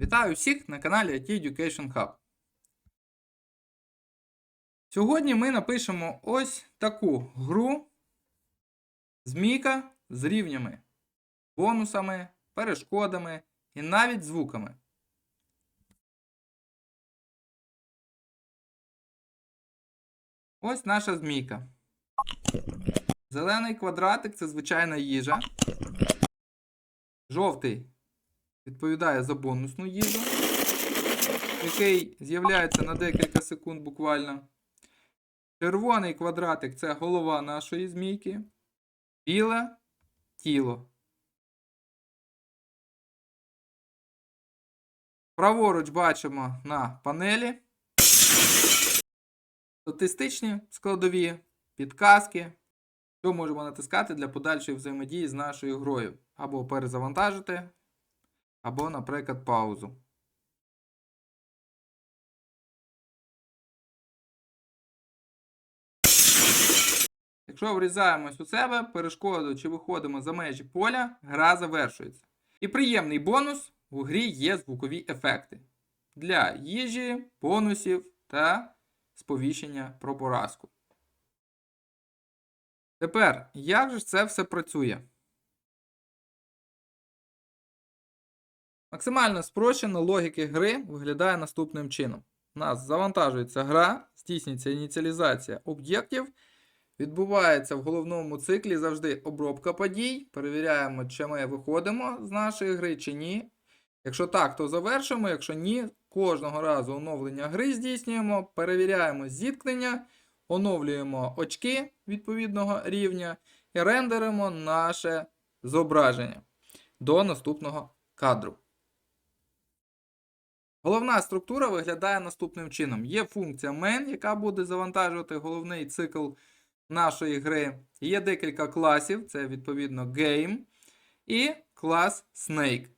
Вітаю всіх на каналі IT Education Hub. Сьогодні ми напишемо ось таку гру Змійка з рівнями, бонусами, перешкодами і навіть звуками. Ось наша змійка. Зелений квадратик це звичайна їжа. Жовтий відповідає за бонусну їжу, який з'являється на декілька секунд буквально. Червоний квадратик це голова нашої змійки. Біле тіло. Праворуч бачимо на панелі. Статистичні складові, підказки. Що можемо натискати для подальшої взаємодії з нашою грою. Або перезавантажити, або, наприклад, паузу. Якщо врізаємось у себе, перешкоду чи виходимо за межі поля, гра завершується. І приємний бонус у грі є звукові ефекти для їжі, бонусів та сповіщення про поразку. Тепер, як же це все працює? Максимально спрощена логіки гри виглядає наступним чином. У нас завантажується гра, здійснюється ініціалізація об'єктів. Відбувається в головному циклі завжди обробка подій. Перевіряємо, чи ми виходимо з нашої гри, чи ні. Якщо так, то завершимо. Якщо ні, кожного разу оновлення гри здійснюємо, перевіряємо зіткнення, оновлюємо очки відповідного рівня і рендеримо наше зображення до наступного кадру. Головна структура виглядає наступним чином. Є функція main, яка буде завантажувати головний цикл нашої гри. Є декілька класів, це відповідно Game і клас Snake.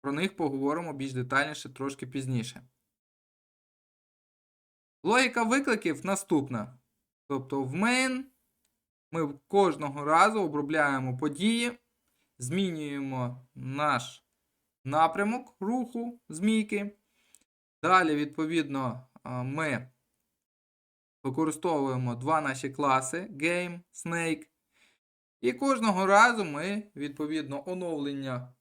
Про них поговоримо більш детальніше трошки пізніше. Логіка викликів наступна. Тобто в main ми кожного разу обробляємо події, змінюємо наш напрямок руху змійки. Далі, відповідно, ми використовуємо два наші класи Game, Snake. І кожного разу ми, відповідно, оновлення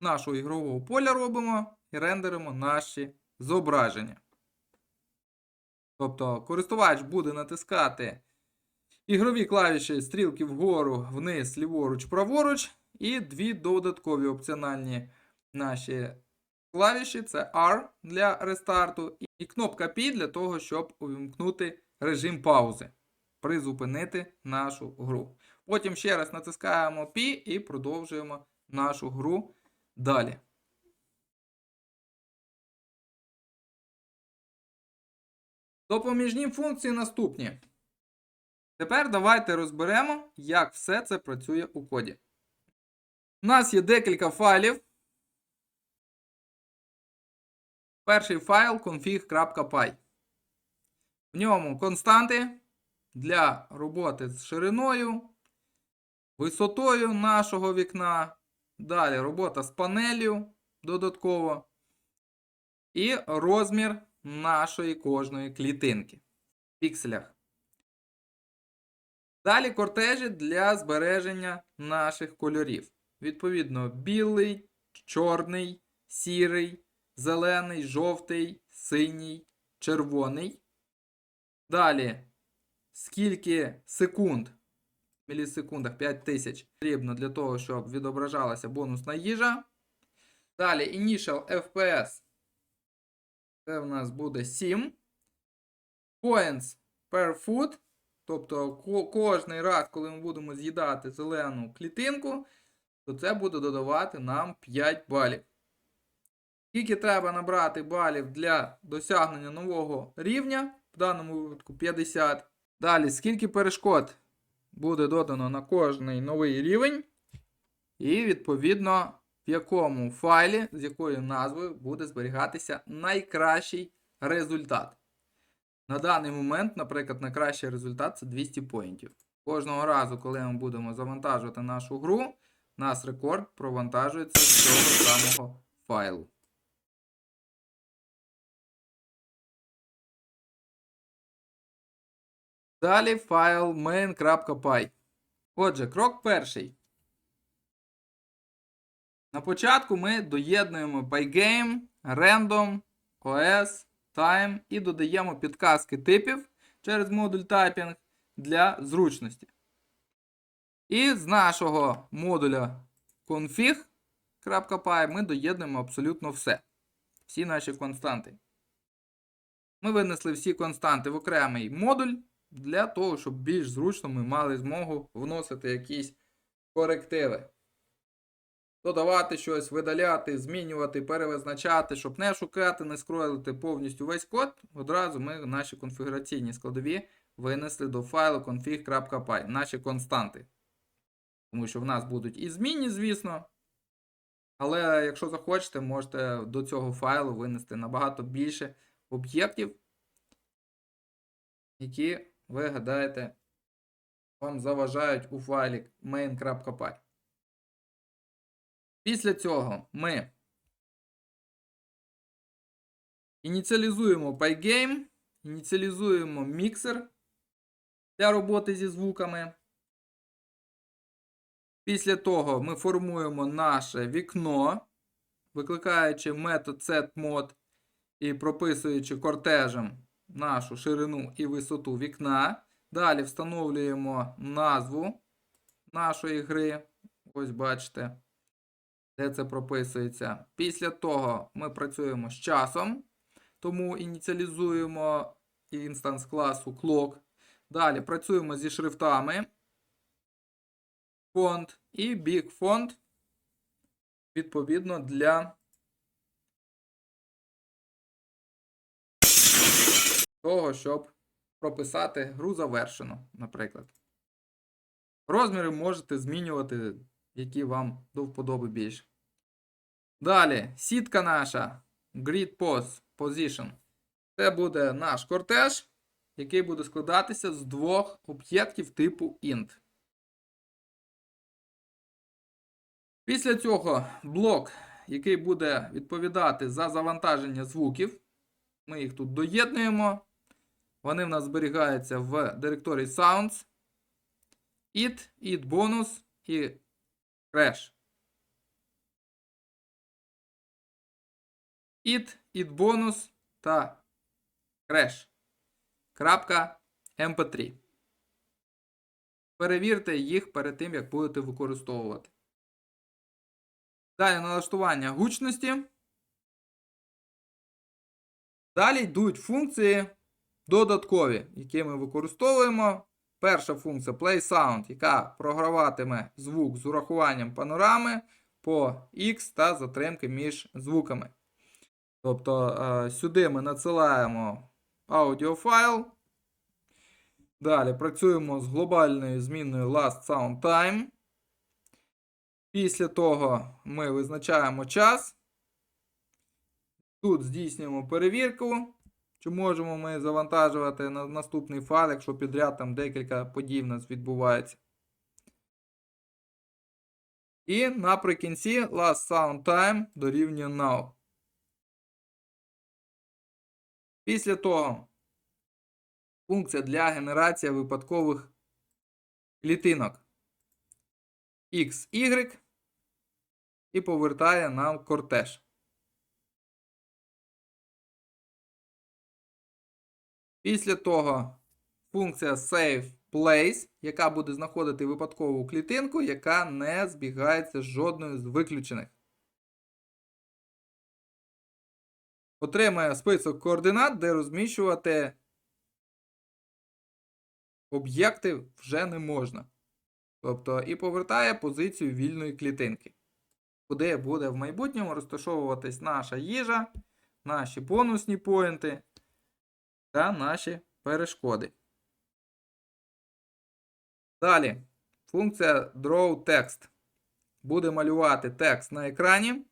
нашого ігрового поля робимо і рендеримо наші зображення. Тобто, користувач буде натискати ігрові клавіші стрілки вгору, вниз, ліворуч, праворуч. І дві додаткові опціональні наші клавіші це R для рестарту, і кнопка P для того, щоб увімкнути режим паузи, призупинити нашу гру. Потім ще раз натискаємо P і продовжуємо нашу гру далі. Допоміжні функції наступні. Тепер давайте розберемо, як все це працює у коді. У нас є декілька файлів. Перший файл config.py. В ньому константи для роботи з шириною, висотою нашого вікна. Далі робота з панелью додатково. І розмір нашої кожної клітинки в пікселях. Далі кортежі для збереження наших кольорів. Відповідно, білий, чорний, сірий, зелений, жовтий, синій, червоний. Далі, скільки секунд, в мілісекундах 5000 потрібно для того, щоб відображалася бонусна їжа. Далі, Initial FPS. Це в нас буде 7. Points per foot. Тобто, кожний раз, коли ми будемо з'їдати зелену клітинку то це буде додавати нам 5 балів. Скільки треба набрати балів для досягнення нового рівня, в даному випадку 50. Далі, скільки перешкод буде додано на кожний новий рівень. І, відповідно, в якому файлі, з якою назвою буде зберігатися найкращий результат. На даний момент, наприклад, найкращий результат це 200 поінтів. Кожного разу, коли ми будемо завантажувати нашу гру, нас рекорд провантажується з цього самого файлу. Далі файл main.py. Отже, крок перший. На початку ми доєднуємо Pygame, Random, OS, Time і додаємо підказки типів через модуль Typing для зручності. І з нашого модуля config.py ми доєднуємо абсолютно все. Всі наші константи. Ми винесли всі константи в окремий модуль для того, щоб більш зручно ми мали змогу вносити якісь корективи. Додавати щось, видаляти, змінювати, перевизначати, щоб не шукати, не скроїти повністю весь код. Одразу ми наші конфігураційні складові винесли до файлу config.py, наші константи. Тому що в нас будуть і змінні, звісно. Але якщо захочете, можете до цього файлу винести набагато більше об'єктів, які ви гадаєте, вам заважають у файлі main.py. Після цього ми ініціалізуємо Pygame, ініціалізуємо міксер для роботи зі звуками. Після того ми формуємо наше вікно, викликаючи метод setMod і прописуючи кортежем нашу ширину і висоту вікна. Далі встановлюємо назву нашої гри. Ось бачите, де це прописується. Після того ми працюємо з часом, тому ініціалізуємо інстанс класу clock. Далі працюємо зі шрифтами. Фонд і big фонд, відповідно, для того, щоб прописати гру завершено, наприклад. Розміри можете змінювати, які вам до вподоби більше. Далі, сітка наша Grid Pose Position. Це буде наш кортеж, який буде складатися з двох об'єктів типу int. Після цього блок, який буде відповідати за завантаження звуків. Ми їх тут доєднуємо. Вони в нас зберігаються в директорії Sounds, It, It Bonus і Crash. It, It Bonus та Crash. Крапка MP3. Перевірте їх перед тим, як будете використовувати. Далі налаштування гучності. Далі йдуть функції додаткові, які ми використовуємо. Перша функція Play Sound, яка програватиме звук з урахуванням панорами по X та затримки між звуками. Тобто е, сюди ми надсилаємо аудіофайл. Далі працюємо з глобальною змінною Last Sound Time. Після того ми визначаємо час. Тут здійснюємо перевірку, чи можемо ми завантажувати на наступний файл, якщо підряд там декілька подій в нас відбувається. І наприкінці last sound time дорівнює now. Після того функція для генерації випадкових клітинок X, Y і повертає нам кортеж. Після того функція Save Place, яка буде знаходити випадкову клітинку, яка не збігається з жодною з виключених. Отримає список координат, де розміщувати об'єкти вже не можна. Тобто і повертає позицію вільної клітинки, куди буде в майбутньому розташовуватись наша їжа, наші бонусні поінти та наші перешкоди. Далі, функція DrawText буде малювати текст на екрані.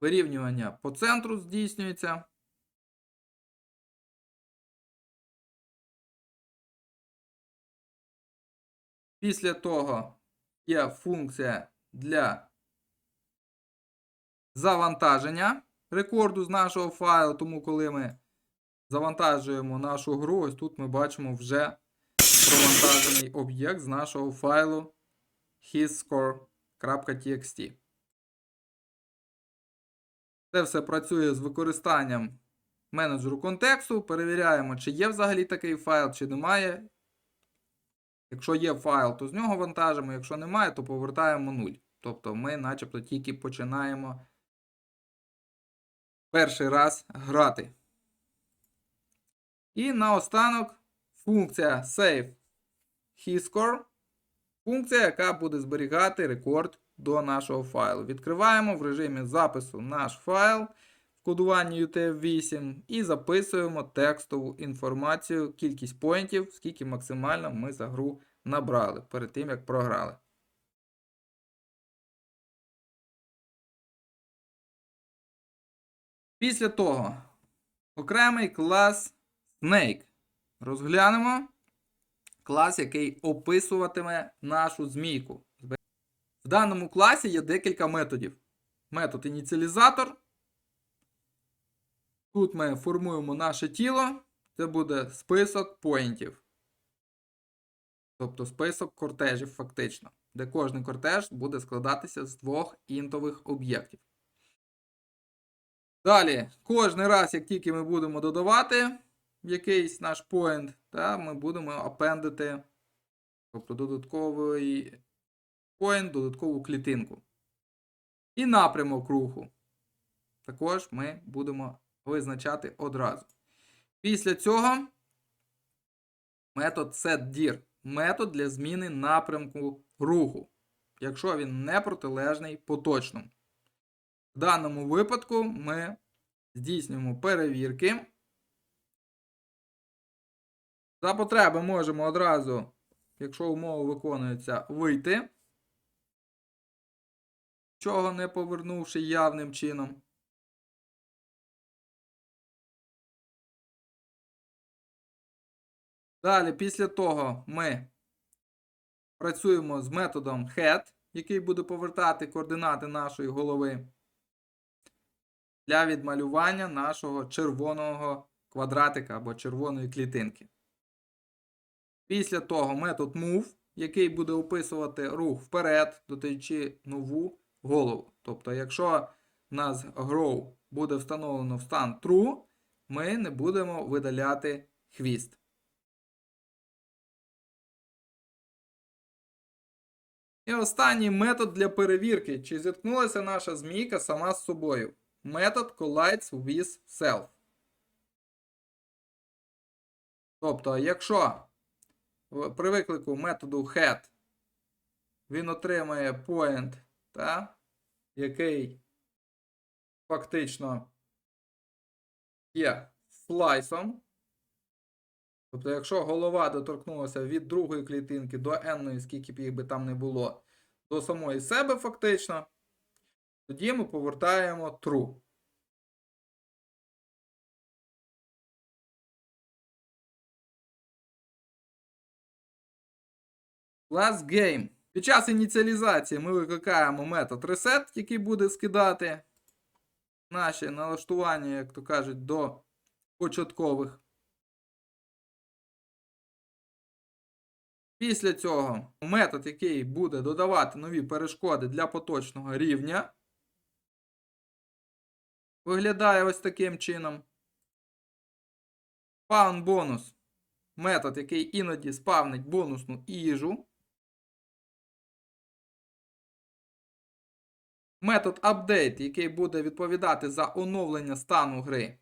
Вирівнювання по центру здійснюється. Після того є функція для завантаження рекорду з нашого файлу. Тому, коли ми завантажуємо нашу гру, ось тут ми бачимо вже провантажений об'єкт з нашого файлу hisscore.txt. Це все працює з використанням менеджеру контексту. Перевіряємо, чи є взагалі такий файл, чи немає. Якщо є файл, то з нього вантажимо. Якщо немає, то повертаємо 0. Тобто ми начебто тільки починаємо перший раз грати. І наостанок функція save HeScore. Функція, яка буде зберігати рекорд до нашого файлу. Відкриваємо в режимі запису наш файл кодуванні UTF-8 і записуємо текстову інформацію, кількість поінтів, скільки максимально ми за гру набрали перед тим, як програли. Після того окремий клас Snake. Розглянемо клас, який описуватиме нашу змійку. В даному класі є декілька методів. Метод ініціалізатор. Тут ми формуємо наше тіло. Це буде список поінтів. Тобто список кортежів, фактично, де кожен кортеж буде складатися з двох інтових об'єктів. Далі, кожен раз, як тільки ми будемо додавати якийсь наш поінт, ми будемо апендити, тобто додатковий поінт, додаткову клітинку. І напрямок руху. Також ми будемо визначати одразу. Після цього метод setDir. Метод для зміни напрямку руху, якщо він не протилежний поточному. В даному випадку ми здійснюємо перевірки. За потреби можемо одразу, якщо умова виконується, вийти, чого не повернувши явним чином. Далі, після того, ми працюємо з методом head, який буде повертати координати нашої голови для відмалювання нашого червоного квадратика або червоної клітинки. Після того метод move, який буде описувати рух вперед, додаючи нову голову. Тобто, якщо в нас grow буде встановлено в стан true, ми не будемо видаляти хвіст. І останній метод для перевірки, чи зіткнулася наша змійка сама з собою. Метод collides with self. Тобто, якщо при виклику методу head він отримає point, та, який фактично є слайсом. Тобто, якщо голова доторкнулася від другої клітинки до n, скільки б їх би там не було, до самої себе фактично, тоді ми повертаємо true. Last game. Під час ініціалізації ми викликаємо метод reset, який буде скидати наші налаштування, як то кажуть, до початкових. Після цього метод, який буде додавати нові перешкоди для поточного рівня, виглядає ось таким чином. Spawn бонус. Метод, який іноді спавнить бонусну їжу. Метод update, який буде відповідати за оновлення стану гри.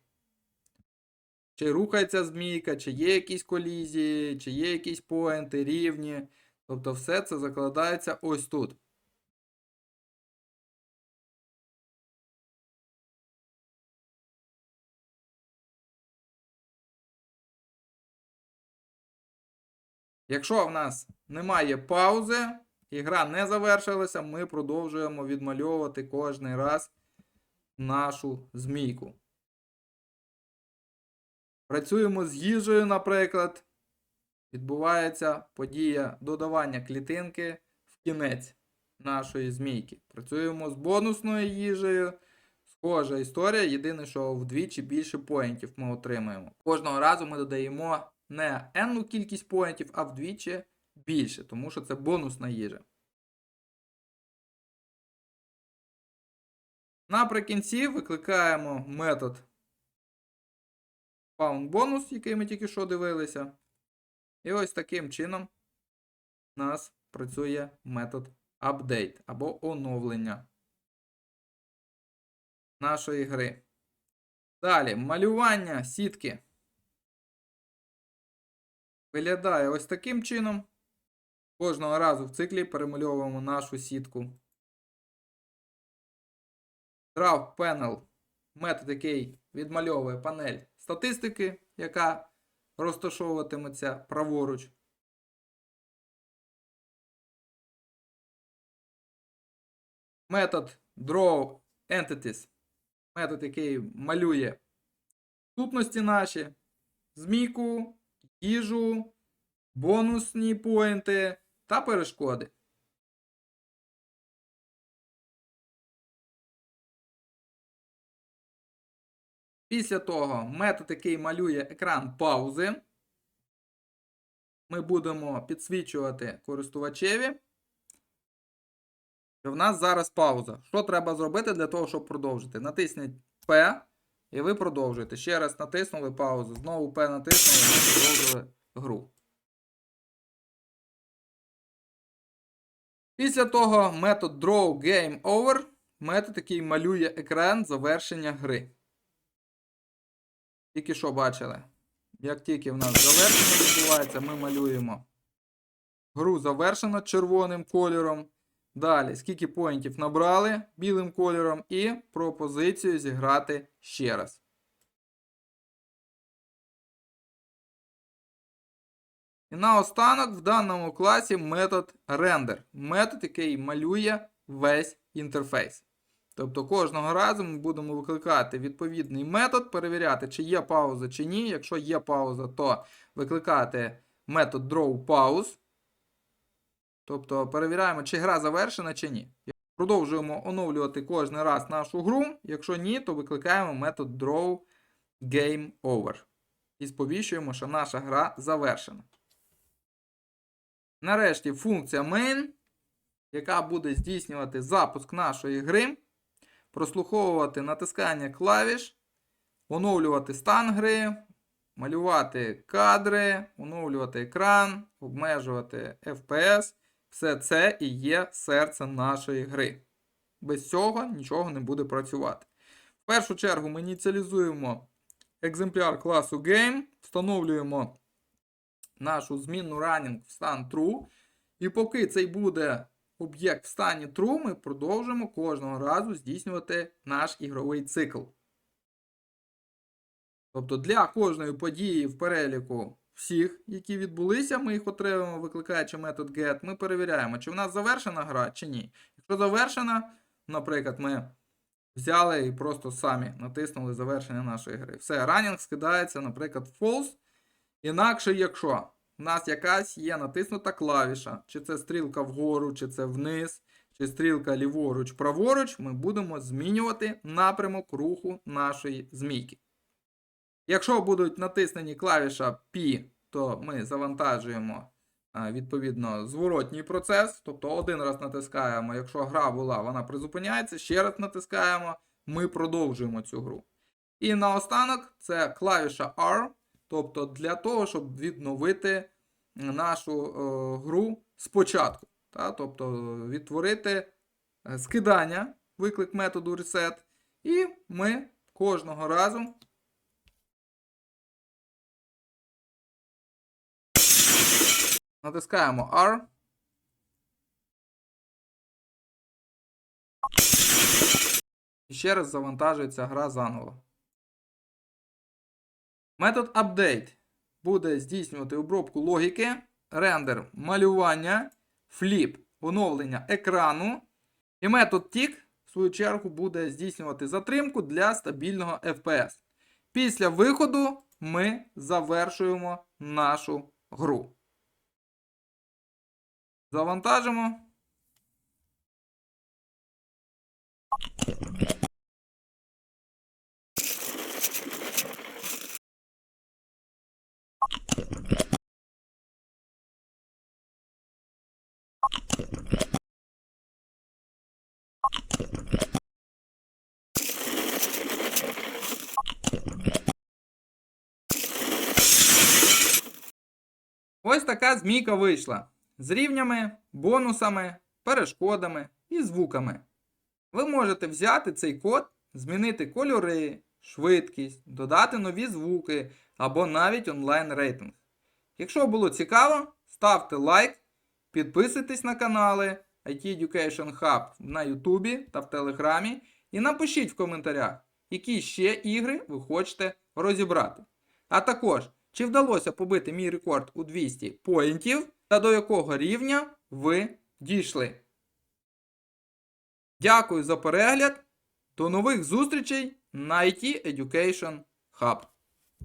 Чи рухається змійка, чи є якісь колізії, чи є якісь поінти, рівні. Тобто все це закладається ось тут. Якщо в нас немає паузи, і гра не завершилася, ми продовжуємо відмальовувати кожний раз нашу змійку. Працюємо з їжею, наприклад. Відбувається подія додавання клітинки в кінець нашої змійки. Працюємо з бонусною їжею. Схожа історія, єдине, що вдвічі більше поінтів ми отримаємо. Кожного разу ми додаємо не енну кількість поінтів, а вдвічі більше, тому що це бонусна їжа. Наприкінці викликаємо метод found який ми тільки що дивилися. І ось таким чином у нас працює метод update або оновлення нашої гри. Далі, малювання сітки виглядає ось таким чином. Кожного разу в циклі перемальовуємо нашу сітку. Draw Panel метод, який відмальовує панель статистики, яка розташовуватиметься праворуч. Метод Draw Entities, метод, який малює сутності наші, змійку, їжу, бонусні поінти та перешкоди. Після того метод, який малює екран паузи, ми будемо підсвічувати користувачеві. що В нас зараз пауза. Що треба зробити для того, щоб продовжити? Натисніть P і ви продовжуєте. Ще раз натиснули паузу. Знову P натиснули і продовжили гру. Після того метод Draw Game Over. Метод, який малює екран завершення гри. Тільки що бачили? Як тільки в нас завершення відбувається, ми малюємо. Гру завершено червоним кольором. Далі, скільки поінтів набрали білим кольором, і пропозицію зіграти ще раз. І наостанок в даному класі метод render. Метод, який малює весь інтерфейс. Тобто кожного разу ми будемо викликати відповідний метод, перевіряти, чи є пауза чи ні. Якщо є пауза, то викликати метод drawPause. Тобто перевіряємо, чи гра завершена, чи ні. Продовжуємо оновлювати кожен раз нашу гру. Якщо ні, то викликаємо метод drawGameOver. І сповіщуємо, що наша гра завершена. Нарешті функція main, яка буде здійснювати запуск нашої гри прослуховувати натискання клавіш, оновлювати стан гри, малювати кадри, оновлювати екран, обмежувати FPS. Все це і є серце нашої гри. Без цього нічого не буде працювати. В першу чергу ми ініціалізуємо екземпляр класу Game, встановлюємо нашу змінну running в стан True. І поки цей буде об'єкт в стані true, ми продовжимо кожного разу здійснювати наш ігровий цикл. Тобто для кожної події в переліку всіх, які відбулися, ми їх отримуємо, викликаючи метод get, ми перевіряємо, чи в нас завершена гра, чи ні. Якщо завершена, наприклад, ми взяли і просто самі натиснули завершення нашої гри. Все, ранінг скидається, наприклад, false. Інакше, якщо у нас якась є натиснута клавіша, чи це стрілка вгору, чи це вниз, чи стрілка ліворуч, праворуч, ми будемо змінювати напрямок руху нашої змійки. Якщо будуть натиснені клавіша P, то ми завантажуємо відповідно зворотній процес. Тобто один раз натискаємо, якщо гра була, вона призупиняється, ще раз натискаємо, ми продовжуємо цю гру. І наостанок це клавіша R. Тобто для того, щоб відновити нашу е, гру спочатку. Та? Тобто відтворити е, скидання, виклик методу reset. І ми кожного разу. Натискаємо R. І ще раз завантажується гра заново. Метод update буде здійснювати обробку логіки, рендер малювання, фліп оновлення екрану. І метод TICK, в свою чергу, буде здійснювати затримку для стабільного FPS. Після виходу ми завершуємо нашу гру. Завантажимо. Ось така змійка вийшла з рівнями, бонусами, перешкодами і звуками. Ви можете взяти цей код, змінити кольори, швидкість, додати нові звуки або навіть онлайн рейтинг. Якщо було цікаво, ставте лайк, підписуйтесь на канали IT Education Hub на Ютубі та в Телеграмі і напишіть в коментарях, які ще ігри ви хочете розібрати. А також, чи вдалося побити мій рекорд у 200 поінтів та до якого рівня ви дійшли. Дякую за перегляд. До нових зустрічей на IT Education Hub.